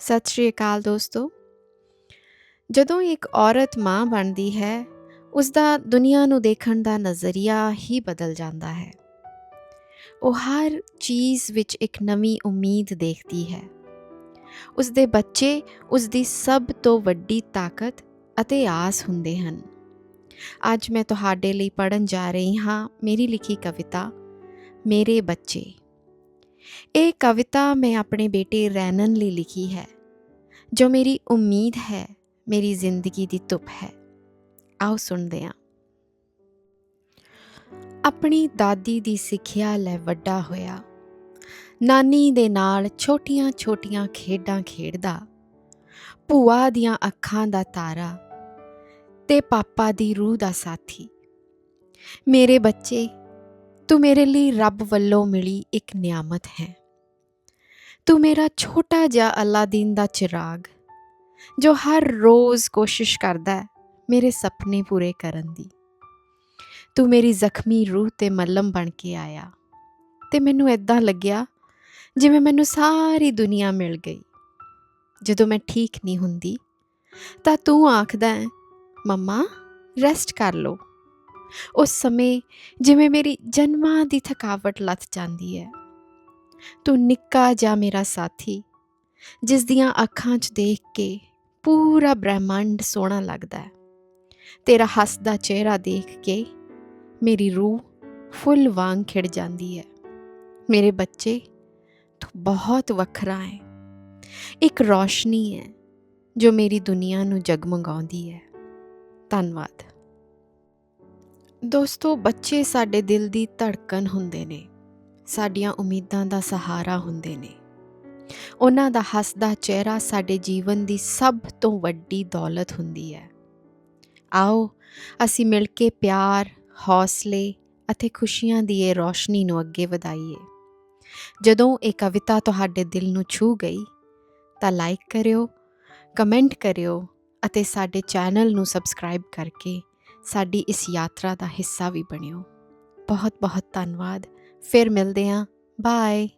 ਸਤਿ ਸ਼੍ਰੀ ਅਕਾਲ ਦੋਸਤੋ। ਜਦੋਂ ਇੱਕ ਔਰਤ ਮਾਂ ਬਣਦੀ ਹੈ ਉਸ ਦਾ ਦੁਨੀਆ ਨੂੰ ਦੇਖਣ ਦਾ ਨਜ਼ਰੀਆ ਹੀ ਬਦਲ ਜਾਂਦਾ ਹੈ। ਉਹ ਹਰ ਚੀਜ਼ ਵਿੱਚ ਇੱਕ ਨਵੀਂ ਉਮੀਦ ਦੇਖਦੀ ਹੈ। ਉਸ ਦੇ ਬੱਚੇ ਉਸ ਦੀ ਸਭ ਤੋਂ ਵੱਡੀ ਤਾਕਤ ਅਤੇ ਆਸ ਹੁੰਦੇ ਹਨ। ਅੱਜ ਮੈਂ ਤੁਹਾਡੇ ਲਈ ਪੜਨ ਜਾ ਰਹੀ ਹਾਂ ਮੇਰੀ ਲਿਖੀ ਕਵਿਤਾ, ਮੇਰੇ ਬੱਚੇ। ਇਹ ਕਵਿਤਾ ਮੈਂ ਆਪਣੇ ਬੇਟੇ ਰੈਨਨ ਲਈ ਲਿਖੀ ਹੈ, ਜੋ ਮੇਰੀ ਉਮੀਦ ਹੈ, ਮੇਰੀ ਜ਼ਿੰਦਗੀ ਦੀ ਧੁੱਪ ਹੈ। ਆਓ ਸੁਣਦੇ ਹਾਂ। ਆਪਣੀ ਦਾਦੀ ਦੀ ਸਿੱਖਿਆ ਲੈ ਵੱਡਾ ਹੋਇਆ। ਨਾਨੀ ਦੇ ਨਾਲ ਛੋਟੀਆਂ-ਛੋਟੀਆਂ ਖੇਡਾਂ ਖੇਡਦਾ। ਭੂਆ ਦੀਆਂ ਅੱਖਾਂ ਦਾ ਤਾਰਾ ਤੇ ਪਾਪਾ ਦੀ ਰੂਹ ਦਾ ਸਾਥੀ। ਮੇਰੇ ਬੱਚੇ ਤੂੰ ਮੇਰੇ ਲਈ ਰੱਬ ਵੱਲੋਂ ਮਿਲੀ ਇੱਕ ਨਿਆਮਤ ਹੈ। ਤੂੰ ਮੇਰਾ ਛੋਟਾ ਜਿਹਾ ਅਲਾਦੀਨ ਦਾ ਚਿਰਾਗ, ਜੋ ਹਰ ਰੋਜ਼ ਕੋਸ਼ਿਸ਼ ਕਰਦਾ ਹੈ ਮੇਰੇ ਸੁਪਨੇ ਪੂਰੇ ਕਰਨ ਦੀ। ਤੂੰ ਮੇਰੀ ਜ਼ਖਮੀ ਰੂਹ ਤੇ ਮੱਲਮ ਬਣ ਕੇ ਆਇਆ ਤੇ ਮੈਨੂੰ ਐਦਾਂ ਲੱਗਿਆ ਜਿਵੇਂ ਮੈਨੂੰ ਸਾਰੀ ਦੁਨੀਆ ਮਿਲ ਗਈ। ਜਦੋਂ ਮੈਂ ਠੀਕ ਨਹੀਂ ਹੁੰਦੀ ਤਾਂ ਤੂੰ ਆਖਦਾ ਹੈ, ਮੰਮਾ ਰੈਸਟ ਕਰ ਲਓ। ਉਸ ਸਮੇਂ ਜਿਵੇਂ ਮੇਰੀ ਜਨਮਾਂ ਦੀ ਥਕਾਵਟ ਲੱਥ ਜਾਂਦੀ ਹੈ। ਤੂੰ ਨਿੱਕਾ ਜਿਹਾ ਮੇਰਾ ਸਾਥੀ, ਜਿਸ ਦੀਆਂ ਅੱਖਾਂ 'ਚ ਦੇਖ ਕੇ ਪੂਰਾ ਬ੍ਰਹਿਮੰਡ ਸੋਹਣਾ ਲੱਗਦਾ ਹੈ। ਤੇਰਾ ਹੱਸਦਾ ਚਿਹਰਾ ਦੇਖ ਕੇ ਮੇਰੀ ਰੂਹ ਫੁੱਲ ਵਾਂਗ ਖਿੜ ਜਾਂਦੀ ਹੈ। ਮੇਰੇ ਬੱਚੇ ਤੂੰ ਬਹੁਤ ਵੱਖਰਾ ਹੈ। ਇੱਕ ਰੌਸ਼ਨੀ ਹੈ ਜੋ ਮੇਰੀ ਦੁਨੀਆ ਨੂੰ ਜਗਮਗਾਉਂਦੀ ਹੈ। ਧੰਨਵਾਦ। ਦੋਸਤੋ, ਬੱਚੇ ਸਾਡੇ ਦਿਲ ਦੀ ਧੜਕਣ ਹੁੰਦੇ ਨੇ। ਸਾਡੀਆਂ ਉਮੀਦਾਂ ਦਾ ਸਹਾਰਾ ਹੁੰਦੇ ਨੇ। ਉਹਨਾਂ ਦਾ ਹੱਸਦਾ ਚਿਹਰਾ ਸਾਡੇ ਜੀਵਨ ਦੀ ਸਭ ਤੋਂ ਵੱਡੀ ਦੌਲਤ ਹੁੰਦੀ ਹੈ। ਆਓ, ਅਸੀਂ ਮਿਲ ਕੇ ਪਿਆਰ, ਹੌਸਲੇ ਅਤੇ ਖੁਸ਼ੀਆਂ ਦੀ ਇਹ ਰੋਸ਼ਨੀ ਨੂੰ ਅੱਗੇ ਵਧਾਈਏ। ਜਦੋਂ ਇਹ ਕਵਿਤਾ ਤੁਹਾਡੇ ਦਿਲ ਨੂੰ ਛੂ ਗਈ, ਤਾਂ ਲਾਈਕ ਕਰਿਓ, ਕਮੈਂਟ ਕਰਿਓ ਅਤੇ ਸਾਡੇ ਚੈਨਲ ਨੂੰ ਸਬਸਕ੍ਰਾਈਬ ਕਰਕੇ ਸਾਡੀ ਇਸ ਯਾਤਰਾ ਦਾ ਹਿੱਸਾ ਵੀ ਬਣਿਓ। ਬਹੁਤ ਬਹੁਤ ਧੰਨਵਾਦ। ਫਿਰ ਮਿਲਦੇ ਹਾਂ ਬਾਏ